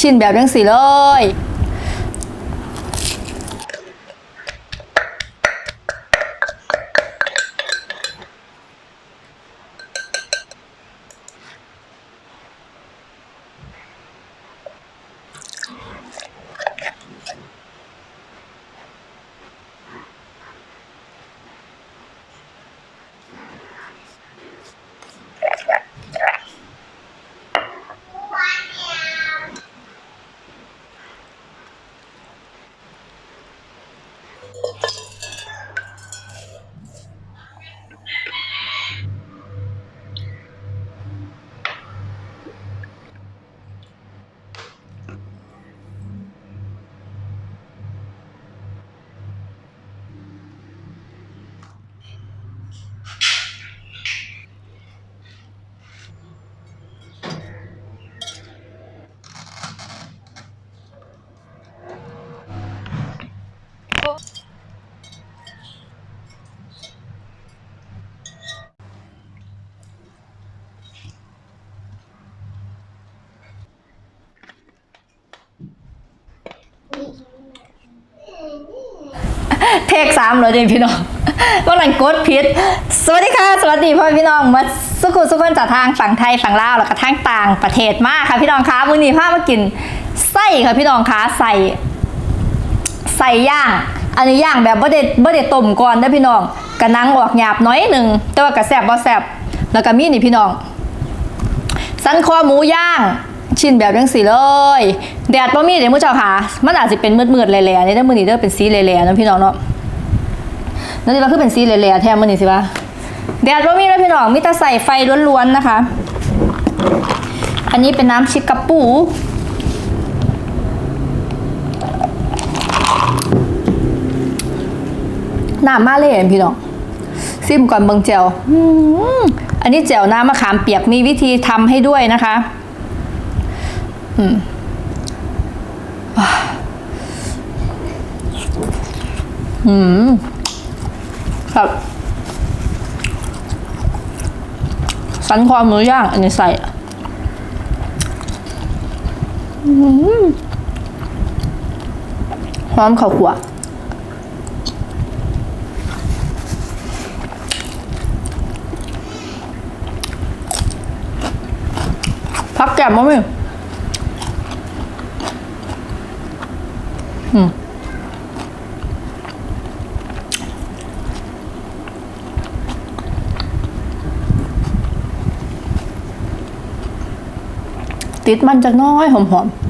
ชิ้นแบบจังสีเลย เทคสามเลยพี่น้องว่าหลังกดพิษสวัสดีค่ะ สวัสดีพ่อพี่น้องมาสุขุสุขคนจากทางฝั่งไทยฝั่งลาวแล้วก็ทางต่างประเทศมากค่ะพี่น้องคะวันนี้พามากินไส้ค่ะพี่น้องคะใส่ใส่ย่าง อันนี้ย่างแบบบ่ได้บ่ได้ต้มก่อนเด้พี่น้องกระนังออกหยาบน้อยหนึ่งแต่ว่ากระแซบบ่แซบแล้วก็มีนี่พี่น้อง สันคอหมูย่างชิ้นแบบจังสีเลยแดดบ่มีเดี๋ยวมื้อเจ้าค่ะมันอาจจะเป็นมืดๆแหล่ๆนี่เด้อมื้อนี้เด้อเป็นสีแหล่ๆนะพี่น้องเนาะ นั่นสิว่าคือเป็นสีแหล่ๆแท้มื้อนี้สิว่าแดดบ่มีแล้วพี่น้องมีแต่ใส่ไฟล้วนๆนะคะ อันนี้เป็นน้ำชิกกะปูน้ำมาเลยเห็นพี่น้องซิมก่อนเบิงเจลอันนี้เจลน้ำมะขามเปียกมีวิธีทำให้ด้วยนะคะ อืมอืม ครับสันคอหมูย่างอันนี้ใส่หอมข้าวคั่วพักแก้มมั้ยอืม ติดมันจากน้อยหอมๆ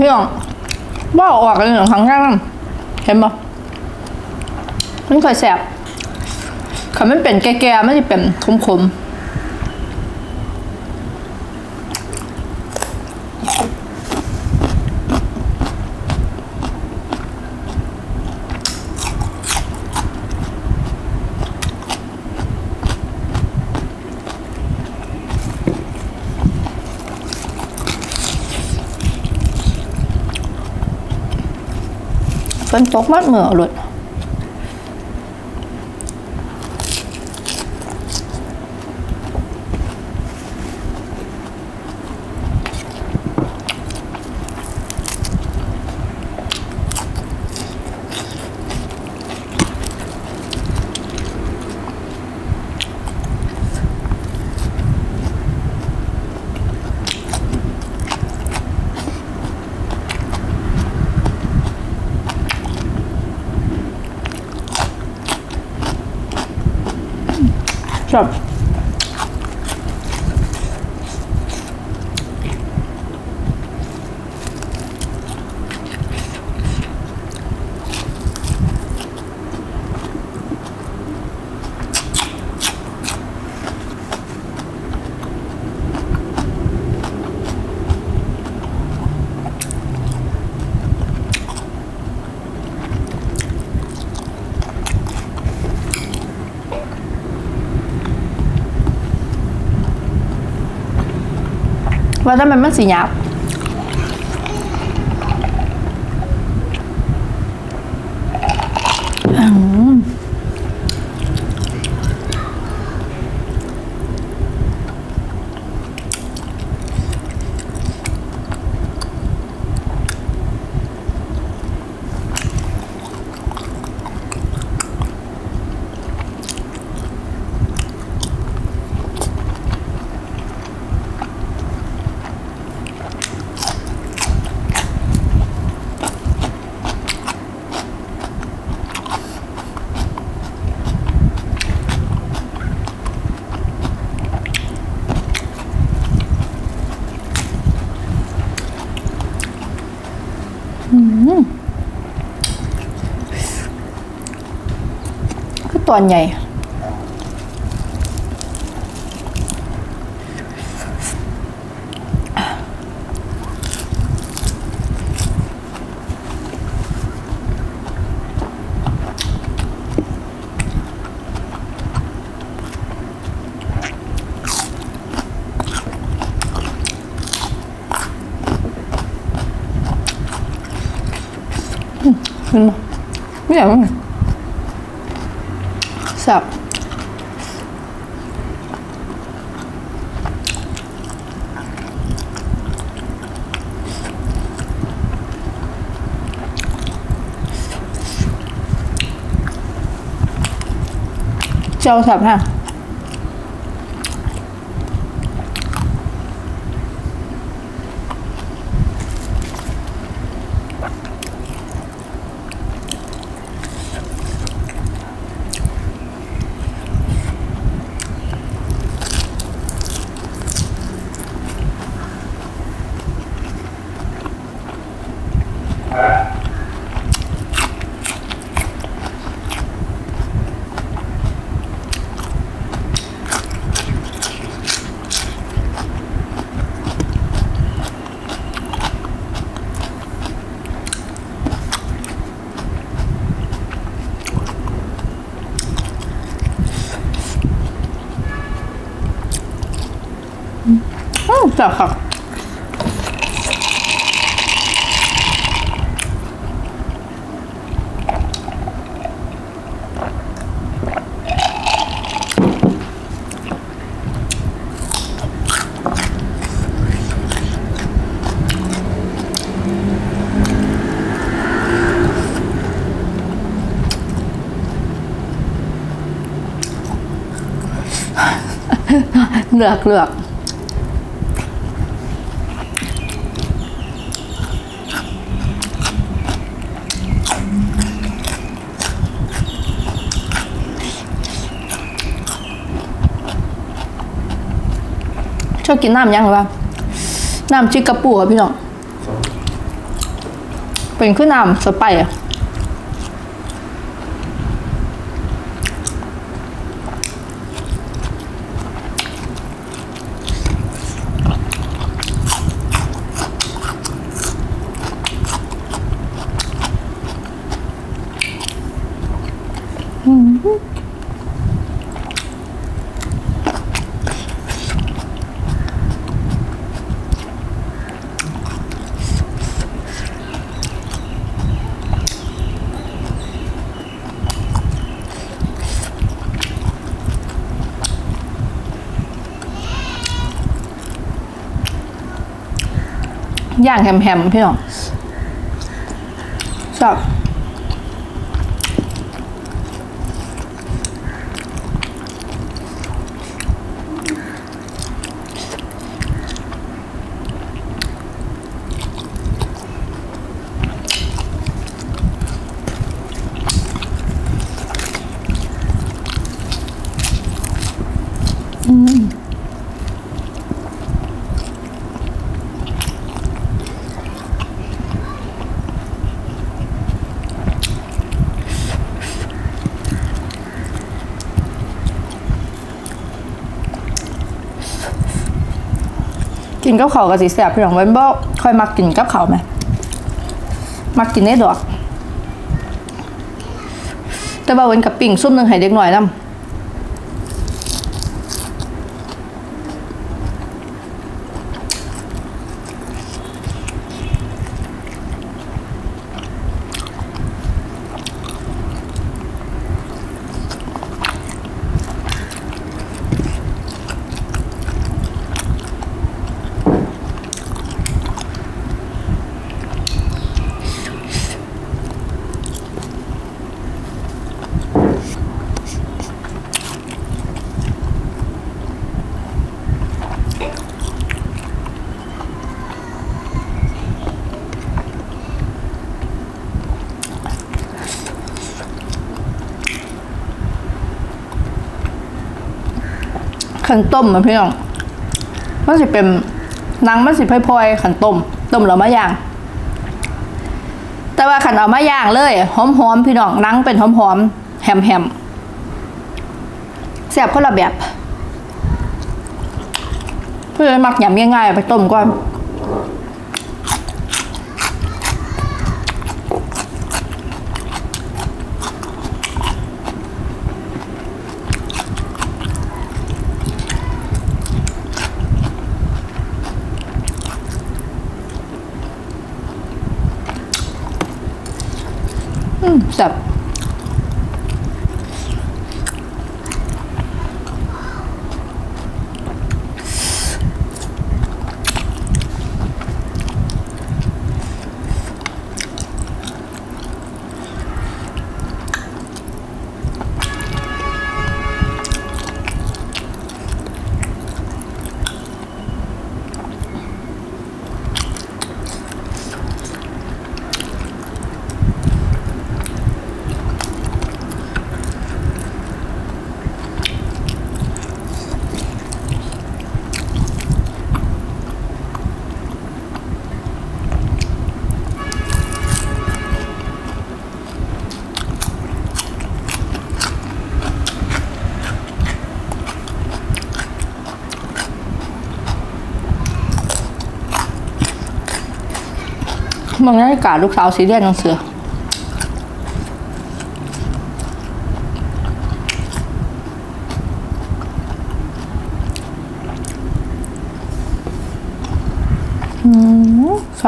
พี่น้องว่าออกเลยหนึ่งครั้งแรกมั้งเห็นปะมันเคยแสบขามันเป็นแก่ๆไม่ได้เป็นคมๆ ฝนตกมากเหมือหลุด ช อบว่าถ้า คือตอนใหญ่ เห็นไหมไม่อยากมัน สับเจ้าสับฮะ อืมจับค่ะเลือกเลือก อบกินน้ำยังหรือเปล่าน้ำจิกกระปูครับพี่น้อง เป็นขึ้นน้ำสไปอะ ย่างแฮมๆพี่น้องชอบ กินกับเขาวกับสีแสบพี่น้องเว้นบ่ค่อยมักกินกับเขาวไหมมักกินได้ดอก แต่ว่าเว้นกับปิ่งซุ่มหนึ่งให้เด็กหน่อยน้ำ ขันต้มอะพี่น้องมันสิเป็นนังมันสิพลอยๆขันต้มต้มแล้วมาย่าง แต่ว่าขันเอามาย่างเลยหอมๆพี่น้องนังเป็นหอมๆแฮมๆแซ่บคนละแบบ เพื่อนมักยำง่ายๆไปต้มก่อน แซ่บ มันนาฬิกาลูกสาวสีเรียนหนังสืออืมช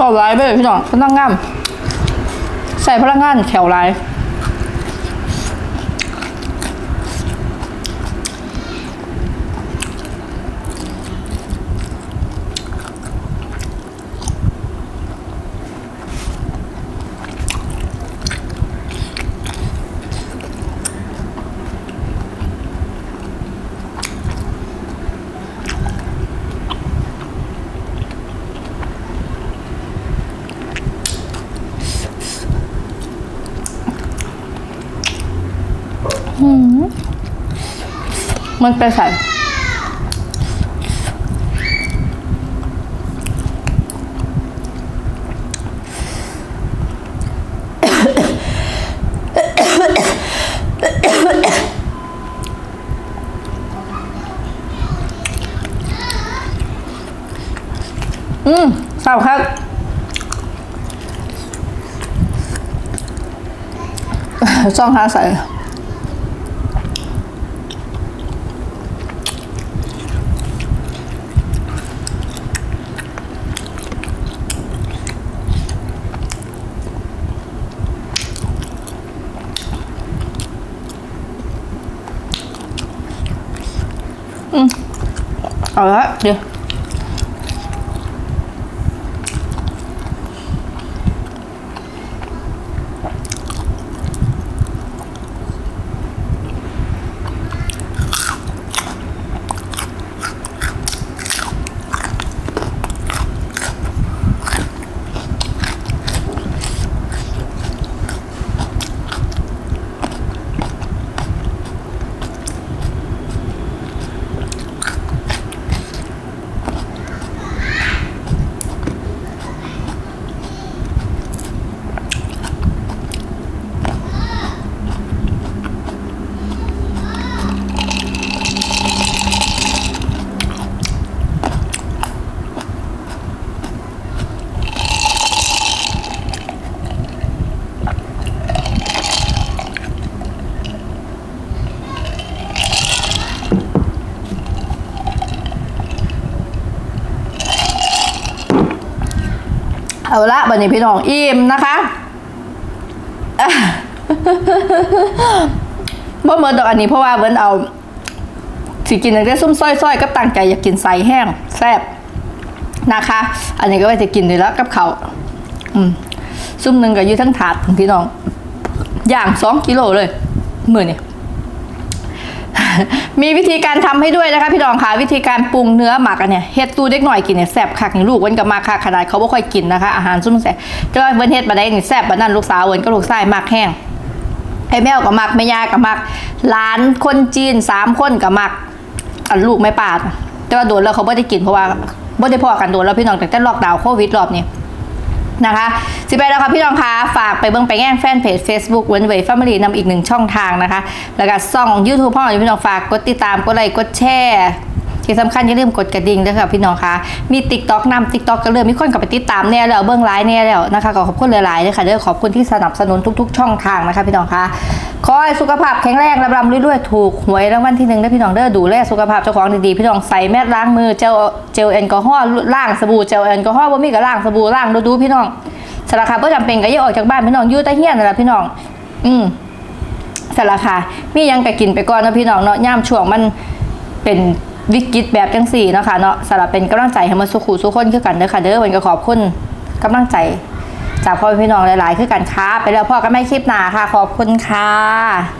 บแห้งต่อไลน์ไปเลยพี่น้องพลังงานใส่พลังงานแถวไลน์ มันไปใส่อืมเศร้าครับซ่องหาใส่ เอาล เอาละบันนี้พี่น้องอิ่มนะคะอะบ่เมือนดอกอันนี้เพราะว่าเหมือนเอาสิกินตั้ซุ่มซ้อยๆกับตั้งใจอยากกินใส่แห้งแซ่บนะคะ อันนี้ก็ว่าจะกินดีแล้วกับเขาอืมซุ่มหนึ่งก็อยู่ทั้งถาดพี่น้อง อย่างสองกิโลเลยมือนี่ มีวิธีการทำให้ด้วยนะคะพี่น้องค่ะวิธีการปรุงเนื้อหมักอันเนี่ยเฮ็ดตู้เด็กหน่อยกินเนี่ยแซ่บคักนี่ลูกเว้นกับมาคักขนาดเขาบ่ค่อยกินนะคะ อาหารซุ่มแซ่บแต่ว่าเวนเฮ็ดมาได้นี่แซ่บบัดนั้นลูกสาวเว้นก็ลูกชายมากแห้งไอ้แมวกับมักแม่ยากับมักหลานคนจีนสามคนกับมักอันลูกไม่ปาดแต่ว่าโดนแล้วเขาไม่ได้กินเพราะว่าไม่ได้พอกันโดนแล้วพี่น้องแต่แต่ล็อกดาวน์โควิดรอบนี้ นะคะสิไปแล้วค่ะพี่น้องคะฝากไปเบิ่งไปแง่งแฟนเพจ Facebook เวนเวย์แฟมิลี่นำอีกหนึ่งช่องทางนะคะ แล้วก็ซ่องยูทูปพ่อพี่น้องฝากกดติดตามกดไลค์กดแชร์ที่สำคัญอย่าลืมกดกระดิ่งด้วยค่ะพี่น้องคะมีติ๊กต็อกนำติ๊กต็อกก็เริ่มมีคนกลับไปติดตามแน่แล้วเบื้องไลน์แน่แล้วนะคะขอขอบคุณหลายๆเลยค่ะเด้อขอบคุณที่สนับสนุนทุก ๆ ช่องทางนะคะพี่น้องคะ ขอให้สุขภาพแข็งแรงรำๆรวยๆ ถูกหวยรางวัลที่หนึ่งนะพี่น้องเด้อดูแลสุขภาพเจ้าของดีๆ พี่น้องใส่แมสล้างมือเจลเจลแอลกอฮอล์ล้างสบู่เจลแอลกอฮอล์บ่มีก็ล้างสบู่ล้างดูๆพี่น้องสารคาเพื่อจำเป็นก็อย่าออกจากบ้านพี่น้องอยู่ใต้เฮียนนั่นแหละพี่น้อง อืมสารคามียังก็กินไปก่อนนะพี่น้องเนาะย่ามช่วงมันเป็นวิกฤตแบบจังสี่เนาะค่ะเนาะสำหรับเป็นกำลังใจให้มาสุขุสุขคนคือกันเด้อค่ะเด้อวันก็ขอบคุณกำลังใจ จากพ่อพี่น้องหลาย ๆ คือกันค่ะไปแล้วพ่อก็ไม่คลิปหนาค่ะ ขอบคุณค่ะ